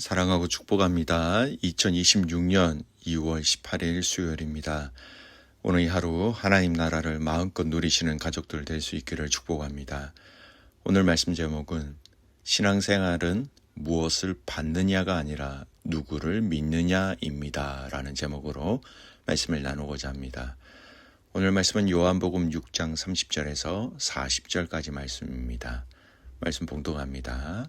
사랑하고 축복합니다. 2026년 2월 18일 수요일입니다. 오늘 이 하루 하나님 나라를 마음껏 누리시는 가족들 될 수 있기를 축복합니다. 오늘 말씀 제목은 신앙생활은 무엇을 받느냐가 아니라 누구를 믿느냐입니다. 라는 제목으로 말씀을 나누고자 합니다. 오늘 말씀은 요한복음 6장 30절에서 40절까지 말씀입니다. 말씀 봉독합니다.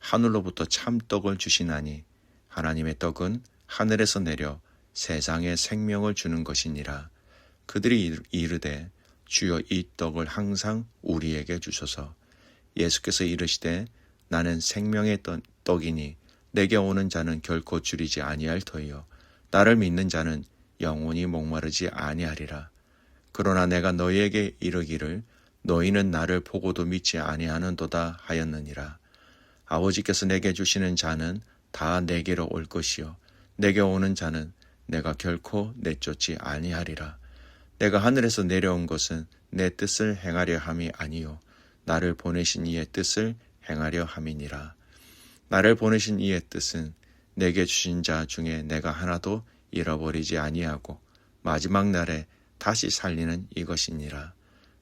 하늘로부터 참떡을 주시나니 하나님의 떡은 하늘에서 내려 세상에 생명을 주는 것이니라. 그들이 이르되 주여 이 떡을 항상 우리에게 주소서. 예수께서 이르시되 나는 생명의 떡이니 내게 오는 자는 결코 줄이지 아니할 터이요 나를 믿는 자는 영원히 목마르지 아니하리라. 그러나 내가 너희에게 이르기를 너희는 나를 보고도 믿지 아니하는도다 하였느니라. 아버지께서 내게 주시는 자는 다 내게로 올 것이요 내게 오는 자는 내가 결코 내쫓지 아니하리라. 내가 하늘에서 내려온 것은 내 뜻을 행하려 함이 아니요 나를 보내신 이의 뜻을 행하려 함이니라. 나를 보내신 이의 뜻은 내게 주신 자 중에 내가 하나도 잃어버리지 아니하고 마지막 날에 다시 살리는 이것이니라.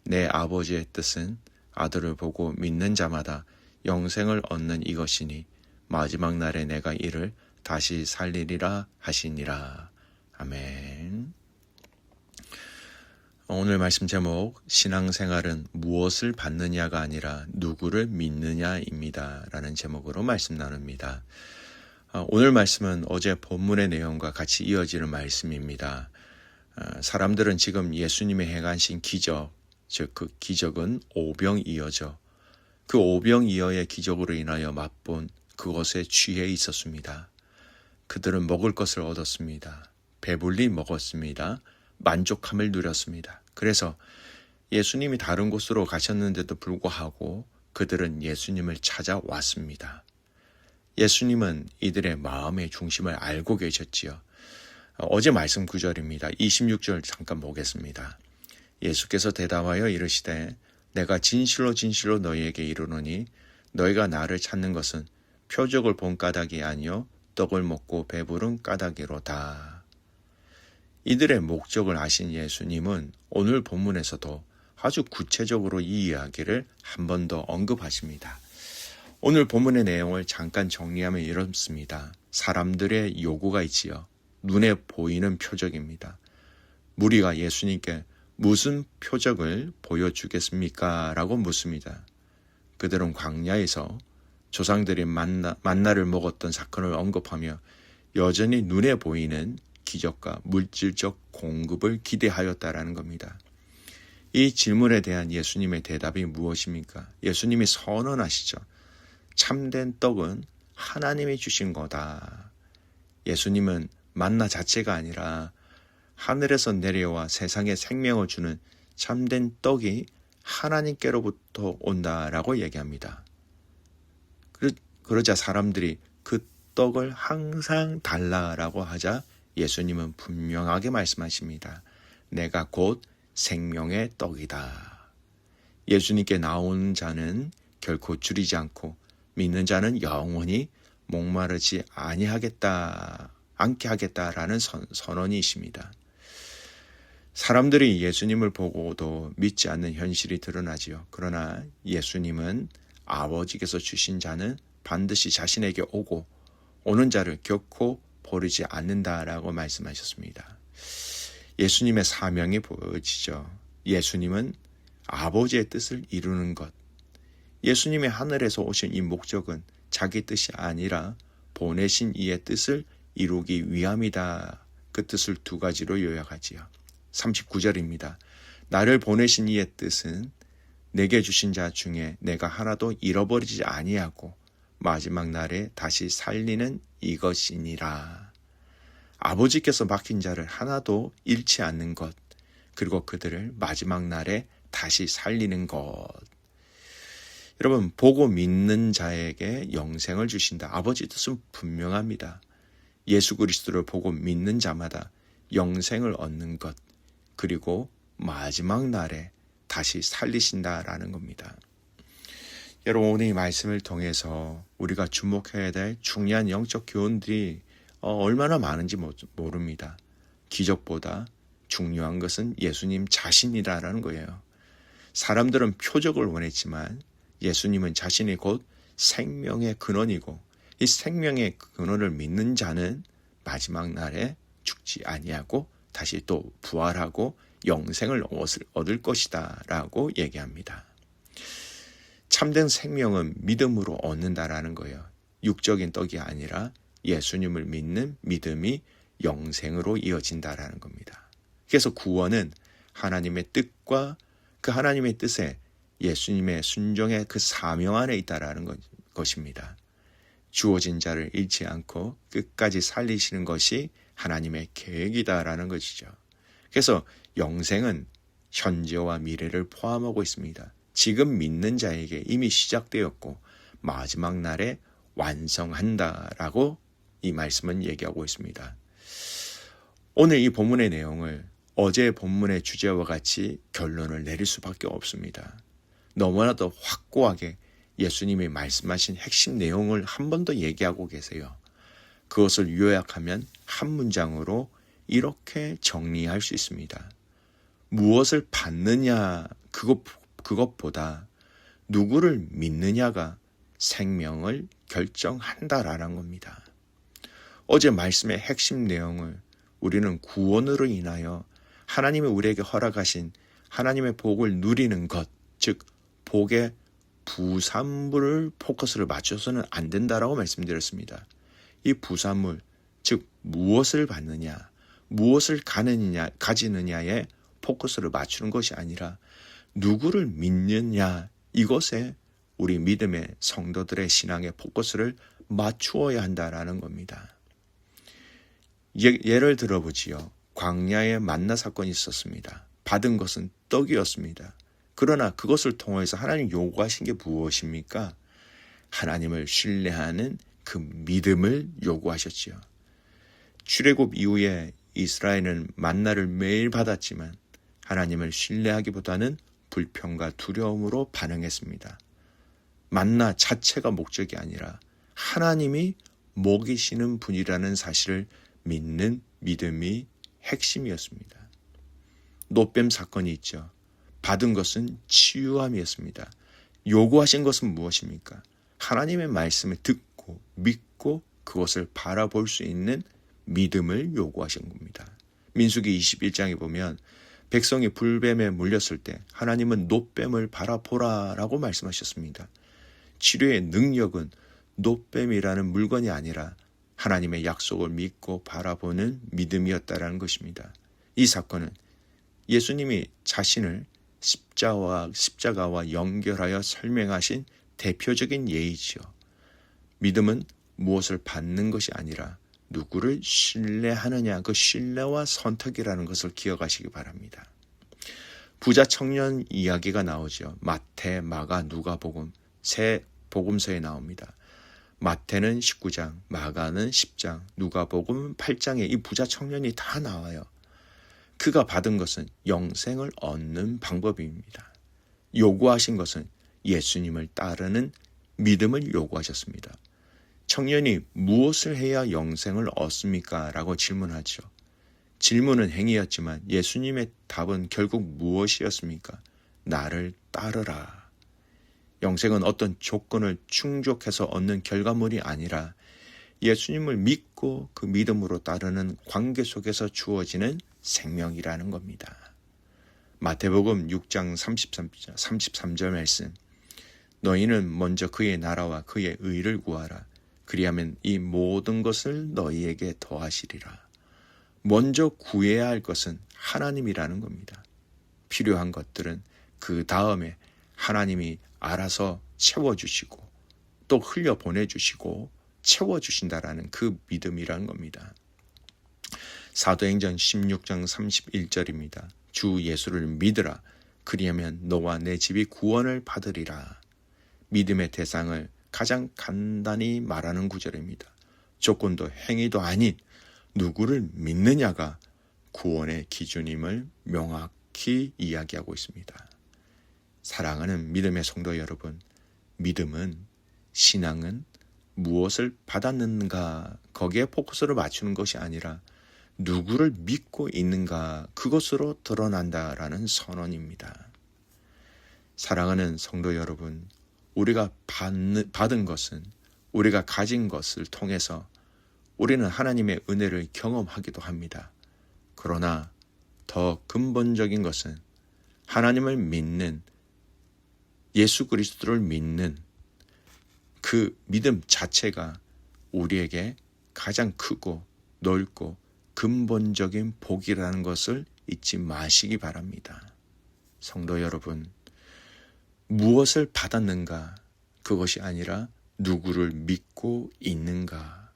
내 아버지의 뜻은 아들을 보고 믿는 자마다 영생을 얻는 이것이니 마지막 날에 내가 이를 다시 살리리라 하시니라. 아멘. 오늘 말씀 제목 신앙생활은 무엇을 받느냐가 아니라 누구를 믿느냐입니다. 라는 제목으로 말씀 나눕니다. 어, 오늘 말씀은 어제 본문의 내용과 같이 이어지는 말씀입니다. 어, 사람들은 지금 예수님의 행하신 기적, 즉 그 기적은 오병이어죠. 그 오병이어의 기적으로 인하여 맛본 그것에 취해 있었습니다. 그들은 먹을 것을 얻었습니다. 배불리 먹었습니다. 만족함을 누렸습니다. 그래서 예수님이 다른 곳으로 가셨는데도 불구하고 그들은 예수님을 찾아왔습니다. 예수님은 이들의 마음의 중심을 알고 계셨지요. 어제 말씀 구절입니다. 26절 잠깐 보겠습니다. 예수께서 대답하여 이르시되 내가 진실로 진실로 너희에게 이르노니 너희가 나를 찾는 것은 표적을 본 까닭이 아니요 떡을 먹고 배부른 까닭이로다. 이들의 목적을 아신 예수님은 오늘 본문에서도 아주 구체적으로 이 이야기를 한 번 더 언급하십니다. 오늘 본문의 내용을 잠깐 정리하면 이렇습니다. 사람들의 요구가 있지요. 눈에 보이는 표적입니다. 무리가 예수님께 무슨 표적을 보여주겠습니까? 라고 묻습니다. 그들은 광야에서 조상들이 만나, 만나를 먹었던 사건을 언급하며 여전히 눈에 보이는 기적과 물질적 공급을 기대하였다라는 겁니다. 이 질문에 대한 예수님의 대답이 무엇입니까? 예수님이 선언하시죠. 참된 떡은 하나님이 주신 거다. 예수님은 만나 자체가 아니라 하늘에서 내려와 세상에 생명을 주는 참된 떡이 하나님께로부터 온다라고 얘기합니다. 그러자 사람들이 그 떡을 항상 달라라고 하자 예수님은 분명하게 말씀하십니다. 내가 곧 생명의 떡이다. 예수님께 나온 자는 결코 줄이지 않고 믿는 자는 영원히 목마르지 아니하겠다, 않게 하겠다라는 선, 선언이십니다. 사람들이 예수님을 보고도 믿지 않는 현실이 드러나지요. 그러나 예수님은 아버지께서 주신 자는 반드시 자신에게 오고 오는 자를 결코 버리지 않는다라고 말씀하셨습니다. 예수님의 사명이 보여지죠. 예수님은 아버지의 뜻을 이루는 것. 예수님의 하늘에서 오신 이 목적은 자기 뜻이 아니라 보내신 이의 뜻을 이루기 위함이다. 그 뜻을 두 가지로 요약하지요. 39절입니다. 나를 보내신 이의 뜻은 내게 주신 자 중에 내가 하나도 잃어버리지 아니하고 마지막 날에 다시 살리는 이것이니라. 아버지께서 맡긴 자를 하나도 잃지 않는 것, 그리고 그들을 마지막 날에 다시 살리는 것. 여러분, 보고 믿는 자에게 영생을 주신다. 아버지 뜻은 분명합니다. 예수 그리스도를 보고 믿는 자마다 영생을 얻는 것, 그리고 마지막 날에 다시 살리신다라는 겁니다. 여러분, 오늘 이 말씀을 통해서 우리가 주목해야 될 중요한 영적 교훈들이 어, 얼마나 많은지 모릅니다. 기적보다 중요한 것은 예수님 자신이라는 거예요. 사람들은 표적을 원했지만 예수님은 자신이 곧 생명의 근원이고 이 생명의 근원을 믿는 자는 마지막 날에 죽지 아니하고 다시 또 부활하고 영생을 얻을 것이다 라고 얘기합니다. 참된 생명은 믿음으로 얻는다라는 거예요. 육적인 떡이 아니라 예수님을 믿는 믿음이 영생으로 이어진다라는 겁니다. 그래서 구원은 하나님의 뜻과 그 하나님의 뜻에 예수님의 순종의 그 사명 안에 있다라는 것입니다. 주어진 자를 잃지 않고 끝까지 살리시는 것이 하나님의 계획이다라는 것이죠. 그래서 영생은 현재와 미래를 포함하고 있습니다. 지금 믿는 자에게 이미 시작되었고 마지막 날에 완성한다라고 이 말씀은 얘기하고 있습니다. 오늘 이 본문의 내용을 어제 본문의 주제와 같이 결론을 내릴 수밖에 없습니다. 너무나도 확고하게 예수님이 말씀하신 핵심 내용을 한 번 더 얘기하고 계세요. 그것을 요약하면 한 문장으로 이렇게 정리할 수 있습니다. 무엇을 받느냐, 그것, 그것보다 누구를 믿느냐가 생명을 결정한다라는 겁니다. 어제 말씀의 핵심 내용을 우리는 구원으로 인하여 하나님이 우리에게 허락하신 하나님의 복을 누리는 것, 즉 복의 부산물을 포커스를 맞춰서는 안 된다라고 말씀드렸습니다. 이 부산물, 즉 무엇을 받느냐, 무엇을 가느냐, 가지느냐에 포커스를 맞추는 것이 아니라 누구를 믿느냐 이것에 우리 믿음의 성도들의 신앙의 포커스를 맞추어야 한다라는 겁니다. 예, 예를 들어보지요. 광야에 만나 사건이 있었습니다. 받은 것은 떡이었습니다. 그러나 그것을 통해서 하나님 요구하신 게 무엇입니까? 하나님을 신뢰하는 그 믿음을 요구하셨지요. 출애굽 이후에 이스라엘은 만나를 매일 받았지만 하나님을 신뢰하기보다는 불평과 두려움으로 반응했습니다. 만나 자체가 목적이 아니라 하나님이 먹이시는 분이라는 사실을 믿는 믿음이 핵심이었습니다. 노뱀 사건이 있죠. 받은 것은 치유함이었습니다. 요구하신 것은 무엇입니까? 하나님의 말씀을 듣고 믿고 그것을 바라볼 수 있는 믿음을 요구하신 겁니다. 민수기 21장에 보면 백성이 불뱀에 물렸을 때 하나님은 노뱀을 바라보라라고 말씀하셨습니다. 치료의 능력은 노뱀이라는 물건이 아니라 하나님의 약속을 믿고 바라보는 믿음이었다라는 것입니다. 이 사건은 예수님이 자신을 십자와 십자가와 연결하여 설명하신 대표적인 예이지요. 믿음은 무엇을 받는 것이 아니라 누구를 신뢰하느냐 그 신뢰와 선택이라는 것을 기억하시기 바랍니다. 부자 청년 이야기가 나오죠. 마태, 마가, 누가복음 세 복음서에 나옵니다. 마태는 19장, 마가는 10장, 누가복음 8장에 이 부자 청년이 다 나와요. 그가 받은 것은 영생을 얻는 방법입니다. 요구하신 것은 예수님을 따르는 믿음을 요구하셨습니다. 청년이 무엇을 해야 영생을 얻습니까? 라고 질문하죠. 질문은 행위였지만 예수님의 답은 결국 무엇이었습니까? 나를 따르라. 영생은 어떤 조건을 충족해서 얻는 결과물이 아니라 예수님을 믿고 그 믿음으로 따르는 관계 속에서 주어지는 생명이라는 겁니다. 마태복음 6장 33, 33절 말씀. 너희는 먼저 그의 나라와 그의 의를 구하라. 그리하면 이 모든 것을 너희에게 더하시리라. 먼저 구해야 할 것은 하나님이라는 겁니다. 필요한 것들은 그 다음에 하나님이 알아서 채워주시고 또 흘려 보내주시고 채워주신다라는 그 믿음이라는 겁니다. 사도행전 16장 31절입니다. 주 예수를 믿으라. 그리하면 너와 내 집이 구원을 받으리라. 믿음의 대상을 가장 간단히 말하는 구절입니다. 조건도 행위도 아닌 누구를 믿느냐가 구원의 기준임을 명확히 이야기하고 있습니다. 사랑하는 믿음의 성도 여러분, 믿음은 신앙은 무엇을 받았는가 거기에 포커스를 맞추는 것이 아니라 누구를 믿고 있는가 그것으로 드러난다라는 선언입니다. 사랑하는 성도 여러분, 우리가 받는, 받은 것은 우리가 가진 것을 통해서 우리는 하나님의 은혜를 경험하기도 합니다. 그러나 더 근본적인 것은 하나님을 믿는 예수 그리스도를 믿는 그 믿음 자체가 우리에게 가장 크고 넓고 근본적인 복이라는 것을 잊지 마시기 바랍니다. 성도 여러분, 무엇을 받았는가? 그것이 아니라 누구를 믿고 있는가?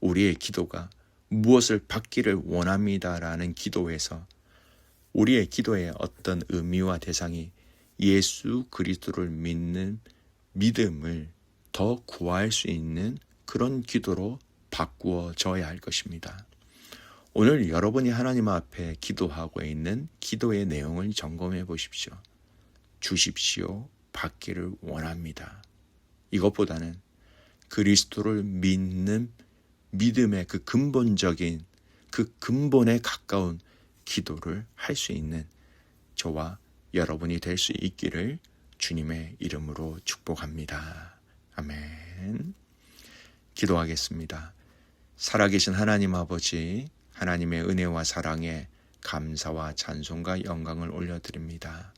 우리의 기도가 무엇을 받기를 원합니다라는 기도에서 우리의 기도의 어떤 의미와 대상이 예수 그리스도를 믿는 믿음을 더 구할 수 있는 그런 기도로 바꾸어져야 할 것입니다. 오늘 여러분이 하나님 앞에 기도하고 있는 기도의 내용을 점검해 보십시오. 주십시오. 받기를 원합니다. 이것보다는 그리스도를 믿는 믿음의 그 근본적인 그 근본에 가까운 기도를 할 수 있는 저와 여러분이 될 수 있기를 주님의 이름으로 축복합니다. 아멘. 기도하겠습니다. 살아계신 하나님 아버지, 하나님의 은혜와 사랑에 감사와 찬송과 영광을 올려드립니다.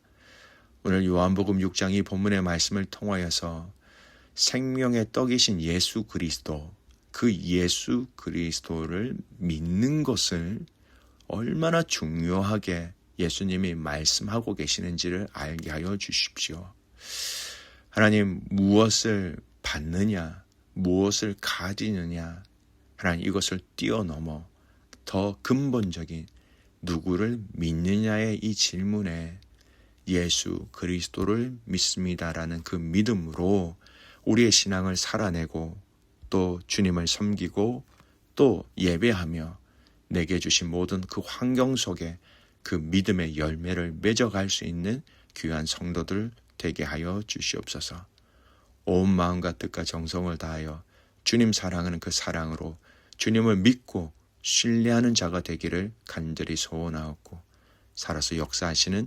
오늘 요한복음 6장 이 본문의 말씀을 통하여서 생명의 떡이신 예수 그리스도, 그 예수 그리스도를 믿는 것을 얼마나 중요하게 예수님이 말씀하고 계시는지를 알게 하여 주십시오. 하나님, 무엇을 받느냐, 무엇을 가지느냐, 하나님 이것을 뛰어넘어 더 근본적인 누구를 믿느냐의 이 질문에 예수 그리스도를 믿습니다라는 그 믿음으로 우리의 신앙을 살아내고 또 주님을 섬기고 또 예배하며 내게 주신 모든 그 환경 속에 그 믿음의 열매를 맺어갈 수 있는 귀한 성도들 되게 하여 주시옵소서. 온 마음과 뜻과 정성을 다하여 주님 사랑하는 그 사랑으로 주님을 믿고 신뢰하는 자가 되기를 간절히 소원하옵고 살아서 역사하시는